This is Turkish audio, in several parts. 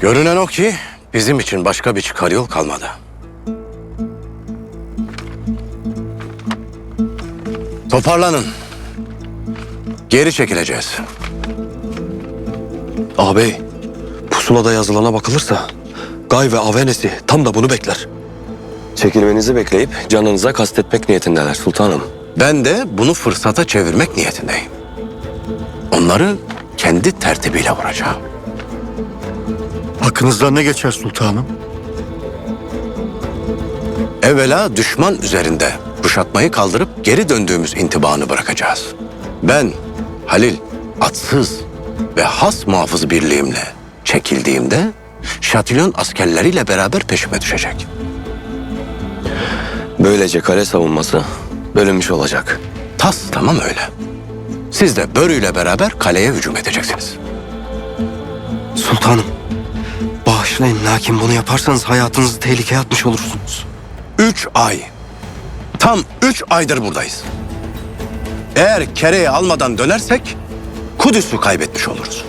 Görünen o ki bizim için başka bir çıkar yol kalmadı. Toparlanın. Geri çekileceğiz. Ağabey, pusulada yazılana bakılırsa Gay ve Avenesi tam da bunu bekler. Çekilmenizi bekleyip canınıza kastetmek niyetindeler sultanım. Ben de bunu fırsata çevirmek niyetindeyim. Onları kendi tertibiyle vuracağım. Hakkınızda ne geçer sultanım? Evvela düşman üzerinde kuşatmayı kaldırıp geri döndüğümüz intibanı bırakacağız. Ben Halil atsız ve has muhafız birliğimle çekildiğimde Şatilyon askerleriyle beraber peşime düşecek. Böylece kale savunması bölünmüş olacak. Tas tamam öyle. Siz de Börü'yle beraber kaleye hücum edeceksiniz. Sultanım, bağışlayın lakin bunu yaparsanız hayatınızı tehlikeye atmış olursunuz. Üç ay. Tam üç aydır buradayız. Eğer kereyi almadan dönersek Kudüs'ü kaybetmiş oluruz.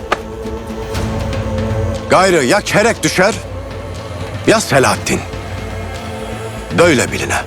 Gayrı ya kerek düşer ya Selahattin. Böyle biline.